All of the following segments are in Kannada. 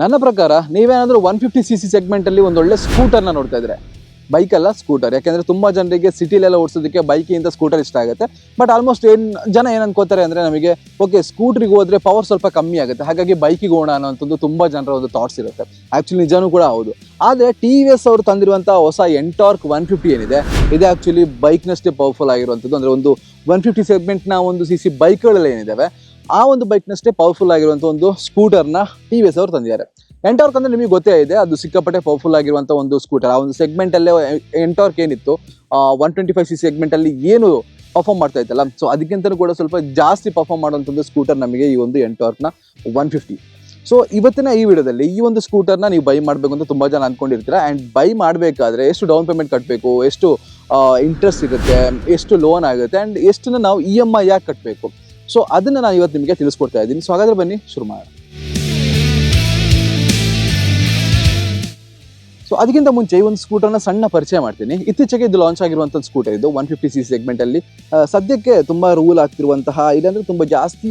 ನನ್ನ ಪ್ರಕಾರ ನೀವೇನಾದರೂ ಒನ್ ಫಿಫ್ಟಿ ಸಿ ಸಿ ಸೆಗ್ಮೆಂಟಲ್ಲಿ ಒಂದು ಒಳ್ಳೆ ಸ್ಕೂಟರ್ನ ನೋಡ್ತಾ ಇದ್ದರೆ ಬೈಕಲ್ಲ ಸ್ಕೂಟರ್ ಯಾಕೆಂದರೆ ತುಂಬ ಜನರಿಗೆ ಸಿಟಿಲೆಲ್ಲ ಓಡಿಸೋದಕ್ಕೆ ಬೈಕಿಂದ ಸ್ಕೂಟರ್ ಇಷ್ಟ ಆಗುತ್ತೆ. ಬಟ್ ಆಲ್ಮೋಸ್ಟ್ ಏನು, ಜನ ಏನು ಅನ್ಕೋತಾರೆ ಅಂದರೆ ನಮಗೆ ಓಕೆ ಸ್ಕೂಟ್ರಿಗೆ ಹೋದರೆ ಪವರ್ ಸ್ವಲ್ಪ ಕಮ್ಮಿ ಆಗುತ್ತೆ. ಹಾಗಾಗಿ ಬೈಕಿಗೆ ಹೋಗೋಣ ಅನ್ನೋಂಥದ್ದು ತುಂಬ ಜನರ ಒಂದು ಥಾಟ್ಸ್ ಇರುತ್ತೆ. ಆ್ಯಕ್ಚುಲಿ ನಿಜನೂ ಕೂಡ ಹೌದು. ಆದರೆ ಟಿ ವಿ ಎಸ್ ಅವರು ತಂದಿರುವಂಥ ಹೊಸ ಎಂಟಾರ್ಕ್ ಒನ್ ಫಿಫ್ಟಿ ಏನಿದೆ, ಇದು ಆ್ಯಕ್ಚುಲಿ ಬೈಕ್ನಷ್ಟೇ ಪವರ್ಫುಲ್ ಆಗಿರುವಂಥದ್ದು. ಅಂದರೆ ಒಂದು ಒನ್ ಫಿಫ್ಟಿ ಸೆಗ್ಮೆಂಟ್ನ ಒಂದು ಸಿ ಸಿ ಬೈಕ್ಗಳಲ್ಲಿ ಏನಿದಾವೆ ಆ ಒಂದು ಬೈಕ್ನಷ್ಟೇ ಪವರ್ಫುಲ್ ಆಗಿರುವಂಥ ಒಂದು ಸ್ಕೂಟರ್ನ ಟಿ ವಿ ಎಸ್ ಅವರು ತಂದಿದ್ದಾರೆ. ಎಂಟಾರ್ಕ್ ಅಂದ್ರೆ ನಿಮಗೆ ಗೊತ್ತೇ ಇದೆ, ಅದು ಸಿಕ್ಕಾಪಟ್ಟೆ ಪವರ್ಫುಲ್ ಆಗಿರುವಂಥ ಒಂದು ಸ್ಕೂಟರ್ ಆ ಒಂದು ಸೆಗ್ಮೆಂಟ್ ಅಲ್ಲೇ ಎಂಟಾರ್ಕ್ ಏನಿತ್ತು one twenty five C segment ಅಲ್ಲಿ ಏನು ಪರ್ಫಾರ್ಮ್ ಮಾಡ್ತಾ ಇತ್ತಲ್ಲ ಸೊ ಅದಕ್ಕಿಂತ ಕೂಡ ಸ್ವಲ್ಪ ಜಾಸ್ತಿ ಪರ್ಫಾರ್ಮ್ ಮಾಡುವಂಥದ್ದು ಸ್ಕೂಟರ್ ನಮಗೆ ಈ ಒಂದು ಎಂಟಾರ್ಕ್ನ ಒನ್ ಫಿಫ್ಟಿ ಸೊ ಇವತ್ತಿನ ಈ ವಿಡಿಯೋದಲ್ಲಿ ಈ ಒಂದು ಸ್ಕೂಟರ್ನ ನೀವು ಬೈ ಮಾಡಬೇಕು ಅಂತ ತುಂಬಾ ಜನ ಅನ್ಕೊಂಡಿರ್ತೀರಾ ಅಂಡ್ ಬೈ ಮಾಡಬೇಕಾದ್ರೆ ಎಷ್ಟು ಡೌನ್ ಪೇಮೆಂಟ್ ಕಟ್ಟಬೇಕು ಎಷ್ಟು ಇಂಟ್ರೆಸ್ಟ್ ಇರುತ್ತೆ ಎಷ್ಟು ಲೋನ್ ಆಗುತ್ತೆ ಅಂಡ್ ಎಷ್ಟನ್ನ ನಾವು ಇ ಎಂ ಐ ಯಾಕೆ ಕಟ್ಟಬೇಕು ಸೊ ಅದನ್ನ ನಾನು ಇವತ್ತು ನಿಮಗೆ ತಿಳಿಸ್ಕೊಡ್ತಾ ಇದ್ದೀನಿ. ಸೊ ಹಾಗಾದ್ರೆ ಬನ್ನಿ, ಶುರು ಮಾಡೋಣ. ಸೊ ಅದಕ್ಕಿಂತ ಮುಂಚೆ ಈ ಒಂದು ಸ್ಕೂಟರ್ನ ಸಣ್ಣ ಪರಿಚಯ ಮಾಡ್ತೀನಿ. ಇತ್ತೀಚೆಗೆ ಇದು ಲಾಂಚ್ ಆಗಿರುವಂಥ ಸ್ಕೂಟರ್ ಇದು ಒನ್ ಫಿಫ್ಟಿ ಸಿ ಸೆಗ್ಮೆಂಟ್ ಅಲ್ಲಿ. ಸದ್ಯಕ್ಕೆ ತುಂಬಾ ರೂಲ್ ಆಗ್ತಿರುವಂತಹ, ಇಲ್ಲಾಂದ್ರೆ ತುಂಬಾ ಜಾಸ್ತಿ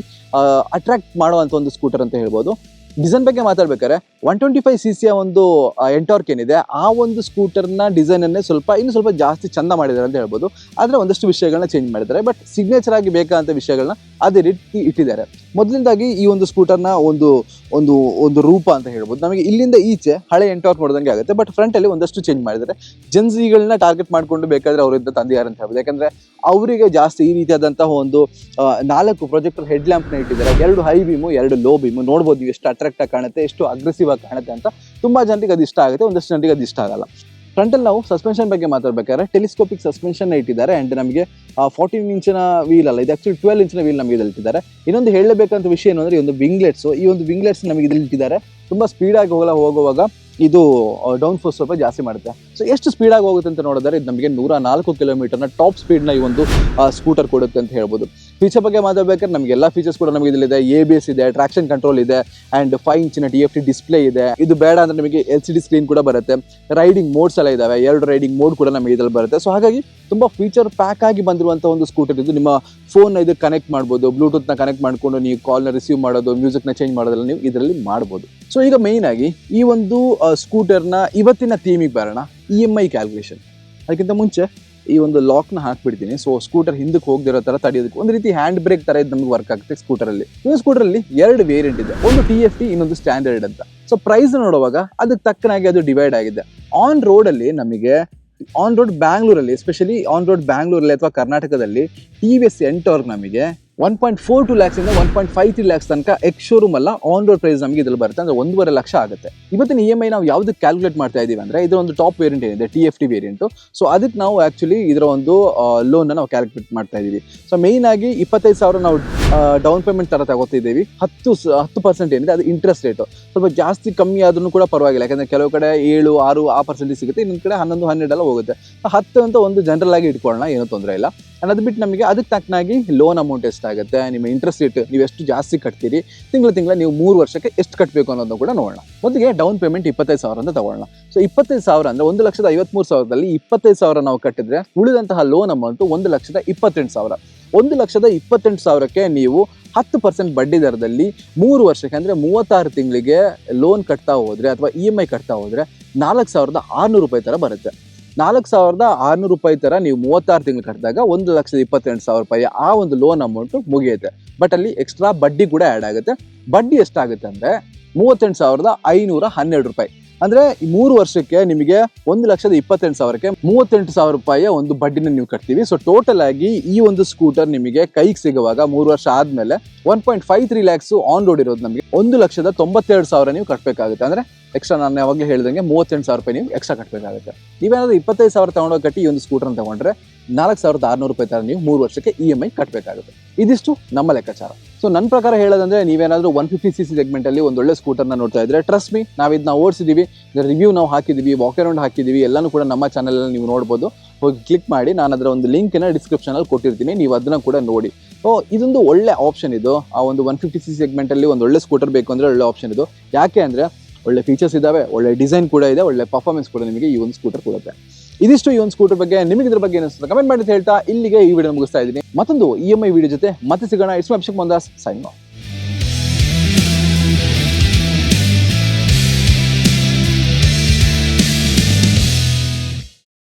ಅಟ್ರಾಕ್ಟ್ ಮಾಡುವಂತ ಒಂದು ಸ್ಕೂಟರ್ ಅಂತ ಹೇಳ್ಬೋದು. ಡಿಸೈನ್ ಬಗ್ಗೆ ಮಾತಾಡ್ಬೇಕಾದ್ರೆ ಒನ್ ಟ್ವೆಂಟಿ ಫೈವ್ ಸಿ ಸಿಯ ಒಂದು ಎಂಟಾರ್ಕ್ ಏನಿದೆ, ಆ ಒಂದು ಸ್ಕೂಟರ್ನ ಡಿಸೈನನ್ನೇ ಸ್ವಲ್ಪ, ಇನ್ನು ಸ್ವಲ್ಪ ಜಾಸ್ತಿ ಚಂದ ಮಾಡಿದ್ದಾರೆ ಅಂತ ಹೇಳ್ಬೋದು. ಆದರೆ ಒಂದಷ್ಟು ವಿಷಯಗಳನ್ನ ಚೇಂಜ್ ಮಾಡಿದ್ದಾರೆ. ಬಟ್ ಸಿಗ್ನೇಚರ್ ಆಗಿ ಬೇಕಾದಂಥ ವಿಷಯಗಳನ್ನ ಅದೇ ರೀತಿ ಇಟ್ಟಿದ್ದಾರೆ. ಮೊದಲಿಂದಾಗಿ ಈ ಒಂದು ಸ್ಕೂಟರ್ನ ಒಂದು ಒಂದು ಒಂದು ರೂಪ ಅಂತ ಹೇಳ್ಬೋದು. ನಮಗೆ ಇಲ್ಲಿಂದ ಈಚೆ ಹಳೆ ಎಂಟಾರ್ಕ್ ನೋಡಿದಂಗೆ ಆಗುತ್ತೆ. ಬಟ್ ಫ್ರಂಟಲ್ಲಿ ಒಂದಷ್ಟು ಚೇಂಜ್ ಮಾಡಿದ್ದಾರೆ. ಜನ್ಸಿಗಳನ್ನ ಟಾರ್ಗೆಟ್ ಮಾಡಿಕೊಂಡು ಬೇಕಾದರೆ ಅವರಿಂದ ತಂದಿದ್ದಾರೆ ಅಂತ ಹೇಳ್ಬೋದು. ಯಾಕಂದರೆ ಅವರಿಗೆ ಜಾಸ್ತಿ ಈ ರೀತಿಯಾದಂತಹ ಒಂದು ನಾಲ್ಕು ಪ್ರೊಜೆಕ್ಟರ್ ಹೆಡ್ ಲ್ಯಾಂಪ್ನ ಇಟ್ಟಿದ್ದಾರೆ. ಎರಡು ಹೈ ಬೀಮು ಎರಡು ಲೋ ಬೀಮು ನೋಡ್ಬೋದು ಎಷ್ಟು ಅಟ್ರಾಕ್ಟಾಗಿ ಕಾಣುತ್ತೆ, ಎಷ್ಟು ಅಗ್ರೆಸಿವ್ ಆಗಿ ಕಾಣುತ್ತೆ ಅಂತ. ತುಂಬ ಜನರಿಗೆ ಅದು ಇಷ್ಟ ಆಗುತ್ತೆ, ಒಂದಷ್ಟು ಜನರಿಗೆ ಅದು ಇಷ್ಟ ಆಗಲ್ಲ. ಫ್ರಂಟ್ ಅಲ್ಲಿ ನಾವು ಸಸ್ಪೆನ್ಷನ್ ಬಗ್ಗೆ ಮಾತಾಡ್ಬೇಕಾದ್ರೆ ಟೆಲಿಸ್ಕೋಪಿಕ್ ಸಸ್ಪೆನ್ಷನ್ ಇಟ್ಟಿದ್ದಾರೆ ಅಂಡ್ ನಮಗೆ ಫೋರ್ಟೀನ್ ಇಂಚಿನ ವೀಲ್ ಅಲ್ಲ, ಇದು ಆಕ್ಚುಲಿ ಟ್ವೆಲ್ ಇಂಚಿನ ವೀಲ್ ನಮಗೆ ಇಟ್ಟಿದ್ದಾರೆ. ಇನ್ನೊಂದು ಹೇಳಬೇಕಂತ ವಿಷಯ ಏನು ಅಂದ್ರೆ, ಈ ಒಂದು ವಿಂಗ್ಲೆಟ್ಸ್ ಈ ಒಂದು ವಿಂಗ್ಲೆಟ್ಸ್ ನಮಗೆ ಇಟ್ಟಿದ್ದಾರೆ. ತುಂಬಾ ಸ್ಪೀಡ್ ಆಗಿ ಹೋಗಲ್ಲ, ಹೋಗುವಾಗ ಇದು ಡೌನ್ ಫೋರ್ಸ್ ಸ್ವಲ್ಪ ಜಾಸ್ತಿ ಮಾಡುತ್ತೆ. ಸೊ ಎಷ್ಟು ಸ್ಪೀಡ್ ಆಗಿ ಹೋಗುತ್ತೆ ಅಂತ ನೋಡಿದ್ರೆ ಇದು ನಮಗೆ ನೂರ ನಾಲ್ಕು ಕಿಲೋಮೀಟರ್ನ ಟಾಪ್ ಸ್ಪೀಡ್ನ ಈ ಒಂದು ಸ್ಕೂಟರ್ ಕೊಡುತ್ತೆ ಅಂತ ಹೇಳ್ಬೋದು. ಫೀಚರ್ ಬಗ್ಗೆ ಮಾತಾಡ್ಬೇಕಾದ್ರೆ ನಮಗೆ ಎಲ್ಲ ಫೀಚರ್ಸ್ ಕೂಡ ನಮಗೆ ಇದಲ್ಲಿದೆ ಎ ಬಿ ಎಸ್ ಇದೆ ಟ್ರಾಕ್ಷನ್ ಕಂಟ್ರೋಲ್ ಇದೆ ಅಂಡ್ ಫೈವ್ ಇಂಚಿನ ಡಿ ಎಫ್ ಟಿ ಡಿಸ್ಪ್ಲೇ ಇದೆ. ಇದು ಬೇಡ ಅಂದ್ರೆ ನಮಗೆ ಎಲ್ ಸಿ ಡಿ ಸ್ಕ್ರೀನ್ ಕೂಡ ಬರುತ್ತೆ. ರೈಡಿಂಗ್ ಮೋಡ್ಸ್ ಎಲ್ಲ ಇದಾವೆ. ಎರಡು ರೈಡಿಂಗ್ ಮೋಡ್ ಕೂಡ ನಮಗೆ ಇದರಲ್ಲಿ ಬರುತ್ತೆ. ಸೊ ಹಾಗಾಗಿ ತುಂಬಾ ಫೀಚರ್ ಪ್ಯಾಕ್ ಆಗಿ ಬಂದಿರುವಂಥ ಒಂದು ಸ್ಕೂಟರ್ ಇದು. ನಿಮ್ಮ ಫೋನ್ ಇದು ಕನೆಕ್ಟ್ ಮಾಡ್ಬೋದು ಬ್ಲೂಟೂತ್ನ ಕನೆಕ್ಟ್ ಮಾಡ್ಕೊಂಡು ನೀವು ಕಾಲ್ನ ರಿಸೀವ್ ಮಾಡೋದು ಮ್ಯೂಸಿಕ್ನ ಚೇಂಜ್ ಮಾಡೋದೆಲ್ಲ ನೀವು ಇದರಲ್ಲಿ ಮಾಡ್ಬೋದು. ಸೊ ಈಗ ಮೈನ್ ಆಗಿ ಈ ಒಂದು ಸ್ಕೂಟರ್ನ ಇವತ್ತಿನ ಥೀಮಿಗೆ ಬರೋಣ. ಇ ಎಂ ಐ ಕ್ಯಾಲ್ಕುಲೇಷನ್ ಅದಕ್ಕಿಂತ ಮುಂಚೆ ಈ ಒಂದು ಲಾಕ್ನ ಹಾಕ್ಬಿಡ್ತೀನಿ. ಸೊ ಸ್ಕೂಟರ್ ಹಿಂದಕ್ಕೆ ಹೋಗದಿರೋ ತರ ತಡೆಯೋದಕ್ಕೆ ಒಂದು ರೀತಿ ಹ್ಯಾಂಡ್ ಬ್ರೇಕ್ ತರ ಇದು ನಮ್ಗೆ ವರ್ಕ್ ಆಗುತ್ತೆ ಸ್ಕೂಟರ್ ಅಲ್ಲಿ. ಈ ಸ್ಕೂಟರ್ ಅಲ್ಲಿ ಎರಡು ವೇರಿಯಂಟ್ ಇದೆ. ಒಂದು ಟಿ ಎಫ್ ಟಿ ಇನ್ನೊಂದು ಸ್ಟ್ಯಾಂಡರ್ಡ್ ಅಂತ. ಸೊ ಪ್ರೈಸ್ ನೋಡುವಾಗ ಅದಕ್ಕೆ ತಕ್ಕನಾಗಿ ಅದು ಡಿವೈಡ್ ಆಗಿದೆ. ಆನ್ ರೋಡ್ ಅಲ್ಲಿ ನಮಗೆ ಆನ್ ರೋಡ್ ಬ್ಯಾಂಗ್ಳೂರಲ್ಲಿ ಎಸ್ಪೆಷಲಿ ಆನ್ ರೋಡ್ ಬ್ಯಾಂಗ್ಳೂರಲ್ಲಿ ಅಥವಾ ಕರ್ನಾಟಕದಲ್ಲಿ ಟಿ ವಿ ಎಸ್ ಎಂಟೋರ್ಗ್ ನಮಗೆ one point four two lakhs ಇಂದ one point five three lakhs ತನಕ ಎಕ್ಸ್ ಶೋರೂಮ್ ಅಲ್ಲ ಆನ್ ರೋಡ್ ಪ್ರೈಸ್ ನಮಗೆ ಇದ್ರಲ್ಲಿ ಬರುತ್ತೆ. ಅಂದ್ರೆ ಒಂದೂವರೆ ಲಕ್ಷ ಆಗುತ್ತೆ. ಇವತ್ತಿನ ಇ ಎಂ ಐ ನಾವು ಯಾವ್ದು ಕ್ಯಾಲ್ಕುಲೇಟ್ ಮಾಡ್ತಾ ಇದೀವಿ ಅಂದ್ರೆ ಇದರ ಒಂದು ಟಾಪ್ ವೇರಿಯಂಟ್ ಏನಿದೆ T F T variant so ಅದಕ್ಕೆ ನಾವು ಆಕ್ಚುಲಿ ಇದರ ಒಂದು ಲೋನ್ ನಾವು ಕ್ಯಾಲ್ಕುಲೇಟ್ ಮಾಡ್ತಾ ಇದೀವಿ. ಸೊ ಮೈನ್ ಆಗಿ ಇಪ್ಪತ್ತೈದು ಸಾವಿರ ನಾವು ಡೌನ್ ಪೇಮೆಂಟ್ ತರ ತಗೋತಿದ್ದೀವಿ. ಹತ್ತು ಹತ್ತು ಪರ್ಸೆಂಟ್ ಏನಿದೆ, ಅದು ಇಂಟ್ರೆಸ್ಟ್ ರೇಟು ಸ್ವಲ್ಪ ಜಾಸ್ತಿ ಕಮ್ಮಿ ಆದ್ರೂ ಕೂಡ ಪರವಾಗಿಲ್ಲ. ಯಾಕಂದ್ರೆ ಕೆಲವು ಕಡೆ ಏಳು, ಆರು, ಆ ಪರ್ಸೆಂಟೇಜ್ ಸಿಗುತ್ತೆ, ಇನ್ನೊಂದು ಕಡೆ ಹನ್ನೊಂದು, ಹನ್ನೆರಡೆಲ್ಲ ಹೋಗುತ್ತೆ. ಹತ್ತು ಅಂತ ಒಂದು ಜನರಲ್ ಆಗಿ ಇಟ್ಕೊಳ್ಳೋಣ, ಏನೂ ತೊಂದರೆ ಇಲ್ಲ. And ಅದು ಬಿಟ್ಟು ನಮಗೆ ಅದಕ್ಕೆ ತಕ್ಕನಾಗಿ ಲೋನ್ ಅಮೌಂಟ್ ಎಷ್ಟಾಗುತ್ತೆ ನಿಮ್ಮ ಇಂಟ್ರೆಸ್ಟ್ ರೇಟ್ ನೀವು ಎಷ್ಟು ಜಾಸ್ತಿ ಕಟ್ತೀರಿ, ತಿಂಗಳ ತಿಂಗಳ ನೀವು ಮೂರು ವರ್ಷಕ್ಕೆ ಎಷ್ಟು ಕಟ್ಟಬೇಕು ಅನ್ನೋದನ್ನ ಕೂಡ ನೋಡೋಣ. ಮೊದಲಿಗೆ ಡೌನ್ ಪೇಮೆಂಟ್ ಇಪ್ಪತ್ತೈದು ಸಾವಿರ ಅಂತ ತಗೊಳ್ಳೋಣ. ಸೊ ಇಪ್ಪತ್ತೈದು ಸಾವಿರ ಅಂದರೆ ಒಂದು ಲಕ್ಷದ ಐವತ್ಮೂರು ಸಾವಿರದಲ್ಲಿ ಇಪ್ಪತ್ತೈದು ಸಾವಿರ ನಾವು ಕಟ್ಟಿದ್ರೆ ಉಳಿದಂತಹ ಲೋನ್ ಅಮೌಂಟ್ ಒಂದು ಲಕ್ಷದ ಇಪ್ಪತ್ತೆಂಟು ಸಾವಿರ. ಒಂದು ಲಕ್ಷದ ಇಪ್ಪತ್ತೆಂಟು ಸಾವಿರಕ್ಕೆ ನೀವು ಹತ್ತು ಪರ್ಸೆಂಟ್ ಬಡ್ಡಿ ದರದಲ್ಲಿ ಮೂರು ವರ್ಷಕ್ಕೆ ಅಂದರೆ ಮೂವತ್ತಾರು ತಿಂಗಳಿಗೆ ಲೋನ್ ಕಟ್ತಾ ಹೋದರೆ ಅಥವಾ ಇ ಎಂ ಐ ಕಟ್ತಾ ಹೋದರೆ ನಾಲ್ಕು ಸಾವಿರದ ಆರುನೂರು ರೂಪಾಯಿ ಥರ ಬರುತ್ತೆ. ನಾಲ್ಕು ಸಾವಿರದ ಆರ್ನೂರು ರೂಪಾಯಿ ತರ ನೀವು ಮೂವತ್ತಾರು ತಿಂಗಳು ಕಟ್ಟಿದಾಗ ಒಂದು ಲಕ್ಷದ ಇಪ್ಪತ್ತೆಂಟು ಸಾವಿರ ರೂಪಾಯಿ ಆ ಒಂದು ಲೋನ್ ಅಮೌಂಟ್ ಮುಗಿಯುತ್ತೆ. ಬಟ್ ಅಲ್ಲಿ ಎಕ್ಸ್ಟ್ರಾ ಬಡ್ಡಿ ಕೂಡ ಆ್ಯಡ್ ಆಗುತ್ತೆ. ಬಡ್ಡಿ ಎಷ್ಟಾಗುತ್ತೆ ಅಂದ್ರೆ ಮೂವತ್ತೆಂಟು ಸಾವಿರದ ಐನೂರ ಹನ್ನೆರಡು ರೂಪಾಯಿ. ಅಂದ್ರೆ ಮೂರು ವರ್ಷಕ್ಕೆ ನಿಮಗೆ ಒಂದು ಲಕ್ಷದ ಇಪ್ಪತ್ತೆಂಟು ಸಾವಿರಕ್ಕೆ ಮೂವತ್ತೆಂಟು ಸಾವಿರ ರೂಪಾಯಿಯ ಒಂದು ಬಡ್ಡಿನ ನೀವು ಕಟ್ತೀವಿ. ಸೊ ಟೋಟಲ್ ಆಗಿ ಈ ಒಂದು ಸ್ಕೂಟರ್ ನಿಮಗೆ ಕೈಗೆ ಸಿಗುವಾಗ ಮೂರು ವರ್ಷ ಆದ್ಮೇಲೆ one point five three lakhs on road ಇರೋದು ನಮಗೆ ಒಂದು ಲಕ್ಷದ ತೊಂಬತ್ತೆರಡು ಸಾವಿರ ನೀವು ಕಟ್ಟಬೇಕಾಗುತ್ತೆ ಅಂದ್ರೆ ಎಕ್ಸ್ಟ್ರಾ ನಾನು ಯಾವಾಗಲೂ ಹೇಳಿದಂಗೆ ಮೂವತ್ತೆಂಟು ಸಾವಿರ ರೂಪಾಯಿ ನೀವು ಎಕ್ಸ್ಟ್ರಾ ಕಟ್ಟಬೇಕಾಗುತ್ತೆ ನೀವೇನಾದ್ರೂ ಇಪ್ಪತ್ತೈದು ಸಾವಿರ ತಗೊಂಡೋಗಿ ಕಟ್ಟಿ ಈ ಒಂದು ಸ್ಕೂಟರ್ ತಗೊಂಡ್ರೆ ನಾಲ್ಕು ಸಾವಿರದ ಆರ್ನೂರು ರೂಪಾಯಿ ತರ ನೀವು ಮೂರು ವರ್ಷಕ್ಕೆ ಇ ಎಂ ಐ ಕಟ್ಟಬೇಕಾಗುತ್ತೆ ಇದಿಷ್ಟು ನಮ್ಮ ಲೆಕ್ಕಾಚಾರ. ಸೊ ನನ್ನ ಪ್ರಕಾರ ಹೇಳೋದಂದ್ರೆ ನೀವೇನಾದರೂ one fifty C C segment ಅಲ್ಲಿ ಒಂದು ಒಳ್ಳೆ ಸ್ಕೂಟರ್ನ ನೋಡ್ತಾ ಇದ್ರೆ ಟ್ರಸ್ಟ್ ಮೀ ನಾವು ಇದನ್ನ ಓಡಿಸಿದೀವಿ ರಿವ್ಯೂ ನಾವು ಹಾಕಿದೀವಿ ವಾಕ್ ಅರೌಂಡ್ ಹಾಕಿದೀವಿ, ಎಲ್ಲನೂ ಕೂಡ ನಮ್ಮ ಚಾನಲಲ್ಲಿ ನೀವು ನೋಡ್ಬೋದು. ಹೋಗಿ ಕ್ಲಿಕ್ ಮಾಡಿ, ನಾನು ಅದರ ಒಂದು ಲಿಂಕ್ ಡಿಸ್ಕ್ರಿಪ್ಷನ್ ಅಲ್ಲಿ ಕೊಟ್ಟಿರ್ತೀನಿ, ನೀವು ಅದನ್ನ ಕೂಡ ನೋಡಿ. ಓ ಇದೊಂದು ಒಳ್ಳೆ ಆಪ್ಷನ್ ಇದು. ಆ ಒಂದು ಒನ್ ಫಿಫ್ಟಿ ಸಿ ಸೆಗ್ಮೆಂಟ್ ಅಲ್ಲಿ ಒಂದು ಒಳ್ಳೆ ಸ್ಕೂಟರ್ ಬೇಕು ಅಂದ್ರೆ ಒಳ್ಳೆ ಆಪ್ಷನ್ ಇದು. ಯಾಕೆ ಅಂದ್ರೆ, ಒಳ್ಳೆ ಫೀಚರ್ಸ್ ಇದಾವೆ ಒಳ್ಳೆ ಡಿಸೈನ್ ಕೂಡ ಇದೆ, ಒಳ್ಳೆ ಪರ್ಫಾರ್ಮೆನ್ಸ್ ಕೂಡ ನಿಮಗೆ ಈ ಒಂದು ಸ್ಕೂಟರ್ ಕೊಡುತ್ತೆ. ಇದಿಷ್ಟು ಈ ಒಂದು ಸ್ಕೂಟರ್ ಬಗ್ಗೆ ನಿಮಗೆ ಇದ್ರ ಬಗ್ಗೆ ಏನಿಸ್ತದೆ ಕಮೆಂಟ್ ಮಾಡಿ ಹೇಳ್ತಾ ಇಲ್ಲಿಗೆ ಈ ವಿಡಿಯೋ ಮುಗಿಸ್ತಾ ಇದ್ದೀನಿ. ಮತ್ತೊಂದು ಇ ಎಂ ಐ ವಿಡಿಯೋ ಜೊತೆ ಮತ್ತೆ ಸಿಗೋಣ. It's Abhishek ಮಂದಾಸ್ sign